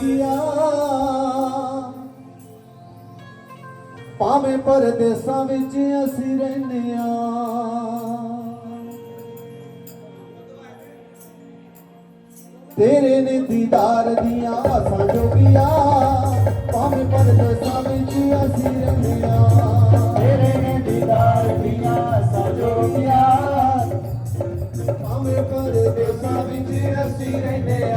ਕੀਆ। ਭਾਵੇਂ ਪਰਦੇਸਾਂ ਵਿੱਚ ਅਸੀਂ ਰਹਿੰਦੇ ਆ ਤੇਰੇ ਨੇ ਦੀਦਾਰ ਦੀਆਂ ਆਸਾਂ ਜੋਗੀਆਂ, ਭਾਵੇਂ ਪਰਦੇਸਾਂ ਵਿੱਚ ਅਸੀਂ ਰਹਿੰਦੇ ਆ ਤੇਰੇ ਨੇ ਦੀਦਾਰ ਦੀਆਂ ਸਜੋਗੀਆਂ ਭਾਵੇਂ ਪਰਦੇਸਾਂ ਵਿੱਚ ਅਸੀਂ ਰਹਿੰਦੇ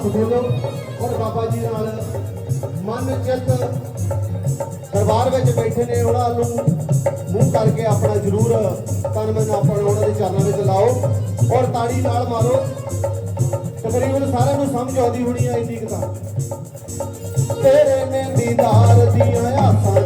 ਹੱਥ ਖੋਲੋ ਔਰ ਬਾਬਾ ਜੀ ਨਾਲ ਮਨ ਚਿੱਤ ਦਰਬਾਰ ਵਿੱਚ ਬੈਠੇ ਨੇ, ਉਹਨਾਂ ਨੂੰ ਮੂੰਹ ਕਰਕੇ ਆਪਣਾ ਜ਼ਰੂਰ ਤਨ ਮਨ ਆਪਣਾ ਉਹਨਾਂ ਦੇ ਚਰਨਾਂ ਵਿੱਚ ਲਾਓ ਔਰ ਤਾੜੀ ਨਾਲ ਮਾਰੋ। ਤਕਰੀਬਨ ਸਾਰਿਆਂ ਨੂੰ ਸਮਝ ਆਉਂਦੀ ਹੋਣੀ ਆ, ਇੰਨੀ ਕੁ ਤੇਰੇ ਨੇ ਦੀਦਾਰ ਦੀਆਂ ਆਸਾਂ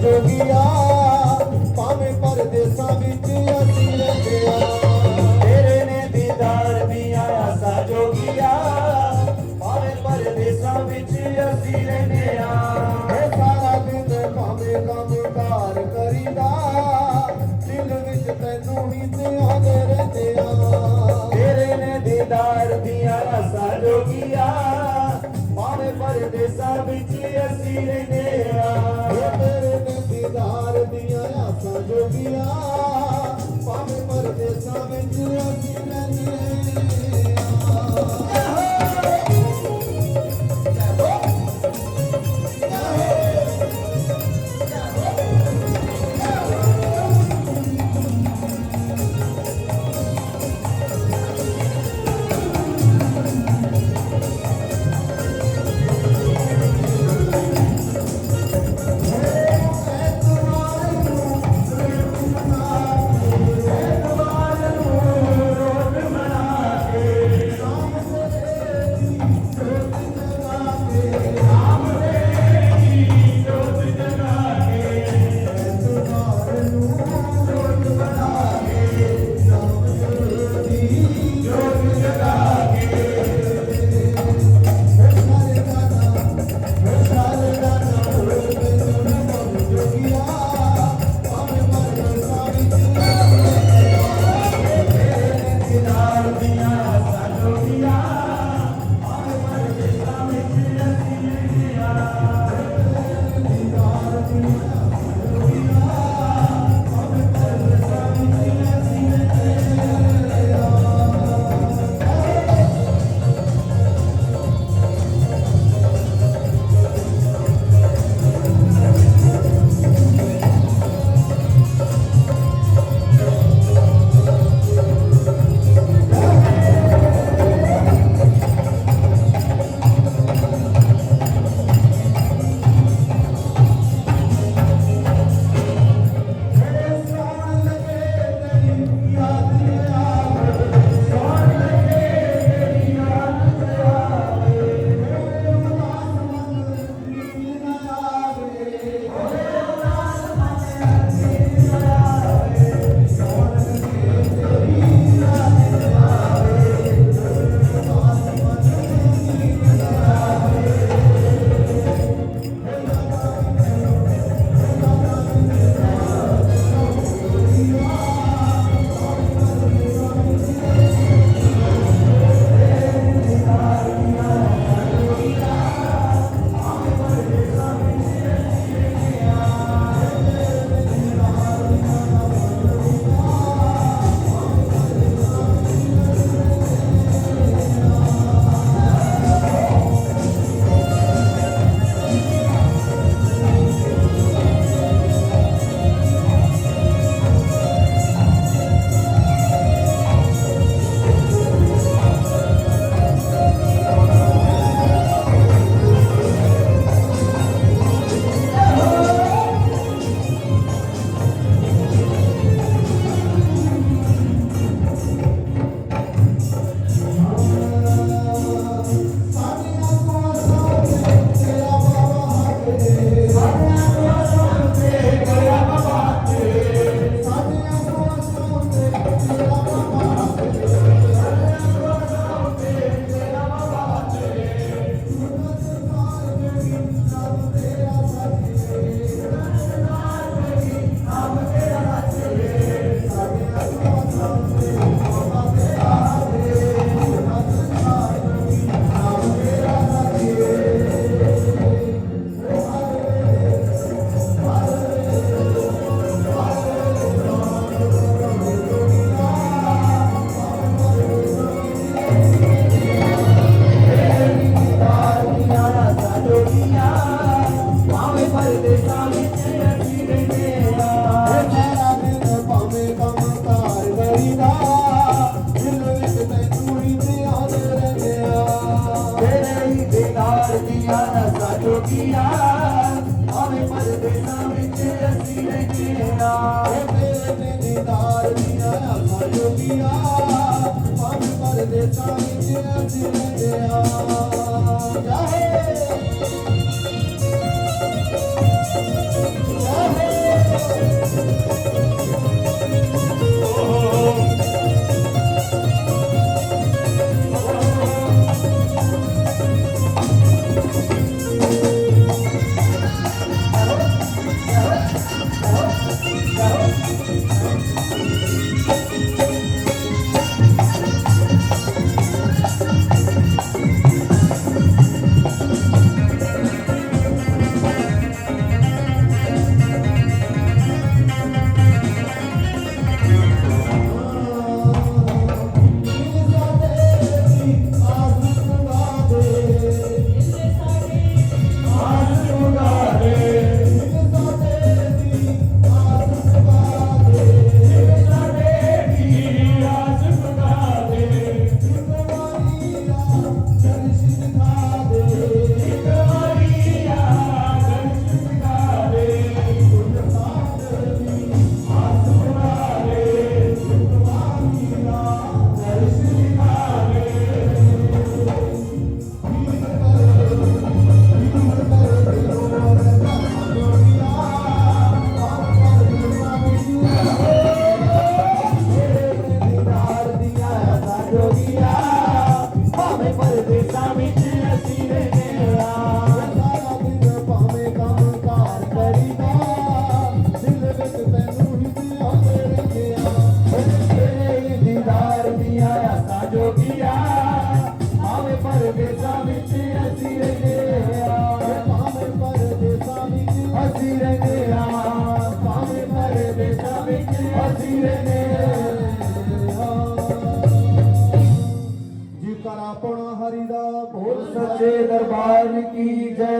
ਸੱਚੇ ਦਰਬਾਰ ਕੀ ਜੈ?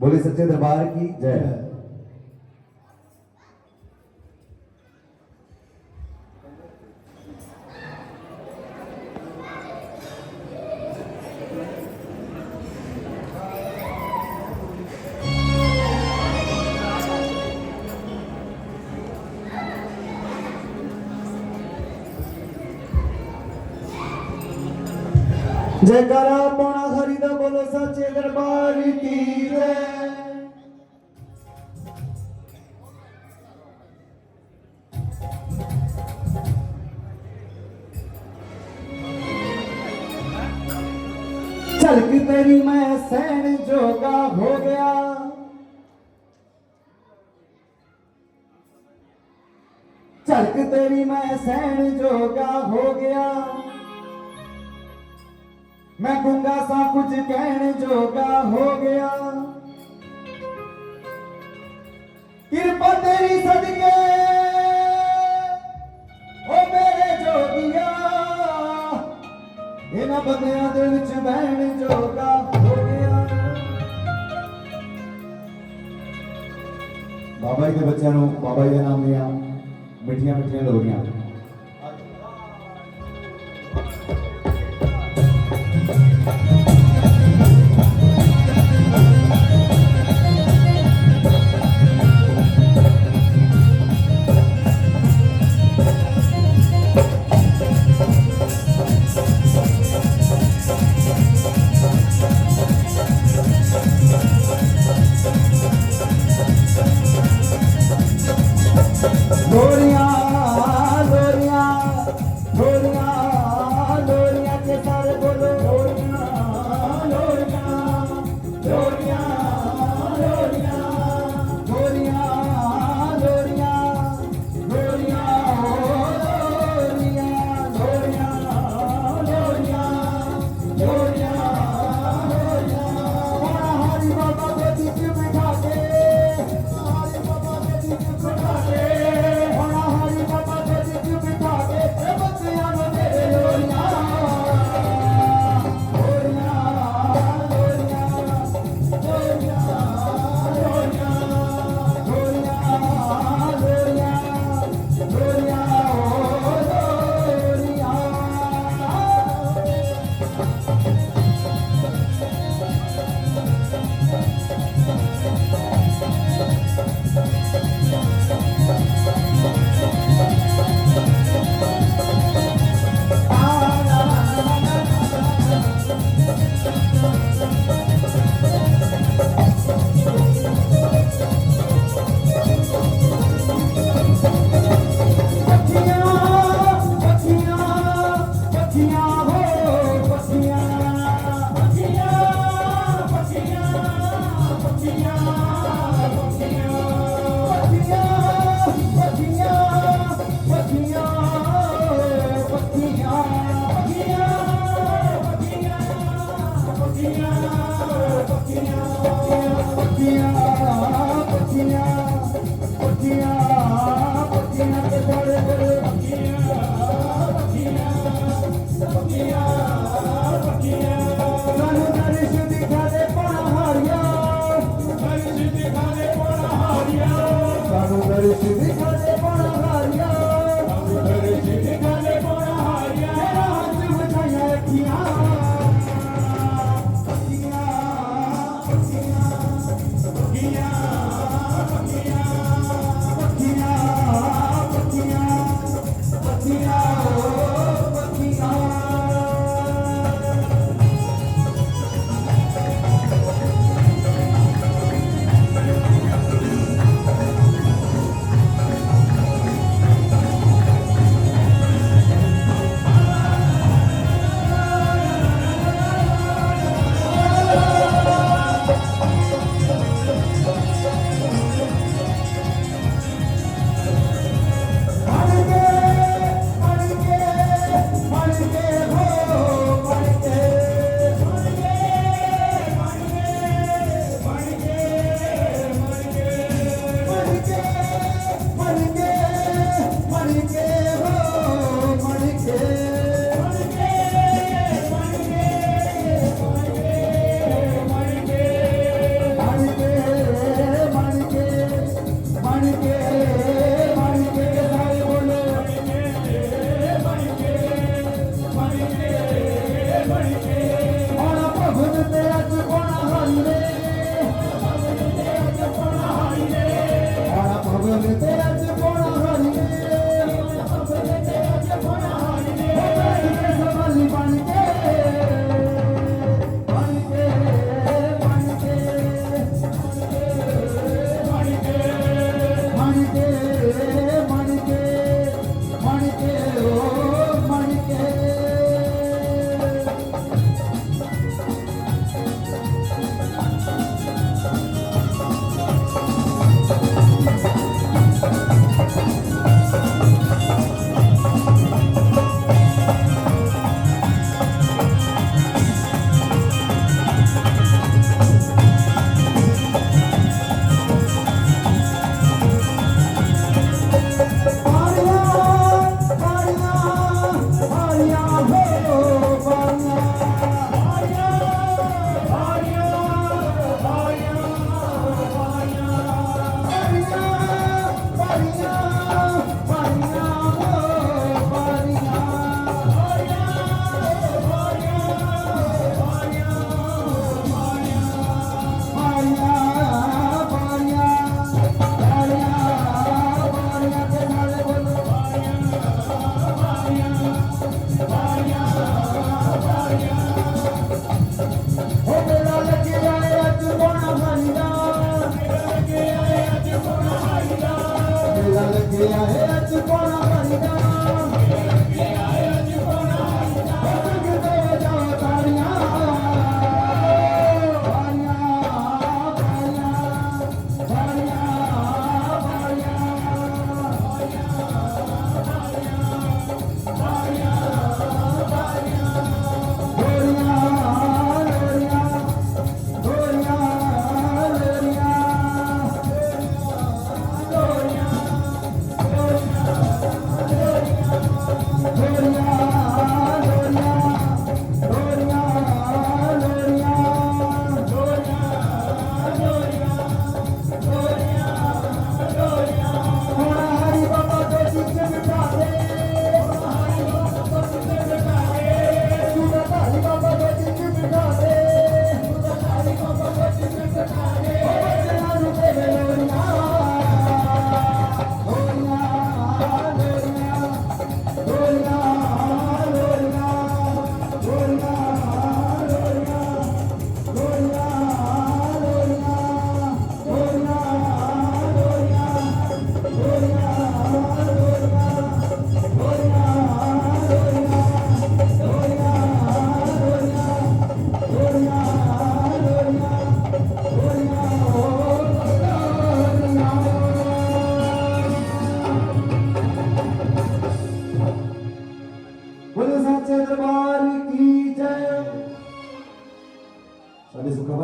ਬੋਲੇ ਸੱਚੇ ਦਰਬਾਰ ਕੀ ਜੈ? ਜੈਕਾਰਾ ਆਪਣਾ ਹਰੀ ਦਾ ਬੋਲੋ ਸੱਚੇ ਦਰਬਾਰ ਕੀ ਜੈ। ਝਲਕ ਤੇਰੀ ਮੈਂ ਸਹਿਣ ਜੋਗਾ ਹੋ ਗਿਆ। ਝਲਕ ਤੇਰੀ ਮੈਂ ਸਹਿਣ ਜੋਗਾ ਹੋ ਗਿਆ। ਮੈਂ ਗੁੰਗਾ ਸਾ, ਕੁਝ ਕਹਿਣ ਜੋਗਾ ਹੋ ਗਿਆ। ਕਿਰਪਾ ਤੇਰੀ ਸਦਕੇ ਓ ਮੇਰੇ ਜੋਗੀਆ। ਇਹਨਾਂ ਬੰਦਿਆਂ ਦੇ ਵਿੱਚ ਬਹਿਣ ਜੋਗਾ ਹੋ ਗਿਆ। ਬਾਬਾ ਜੀ ਦੇ ਬੱਚਿਆਂ ਨੂੰ ਬਾਬਾ ਜੀ ਦੇ ਨਾਮ ਦੀਆਂ ਮਿੱਠੀਆਂ ਮਿੱਠੀਆਂ ਲੋਰੀਆਂ ਲੋਰੀਆਂ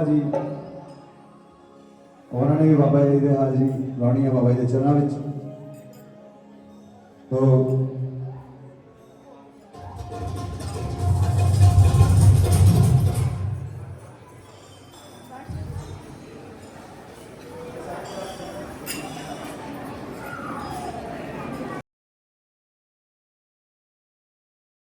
ਸਾਡੇ ਸੁੱਖਾ ਉਹਨਾਂ ਨੇ ਵੀ ਬਾਬਾ ਜੀ ਦੇ ਹਾਜ਼ਰੀ ਲਾਉਣੀ ਹੈ ਬਾਬਾ ਜੀ ਦੇ ਚਰਨਾਂ ਵਿੱਚ। ਤੋ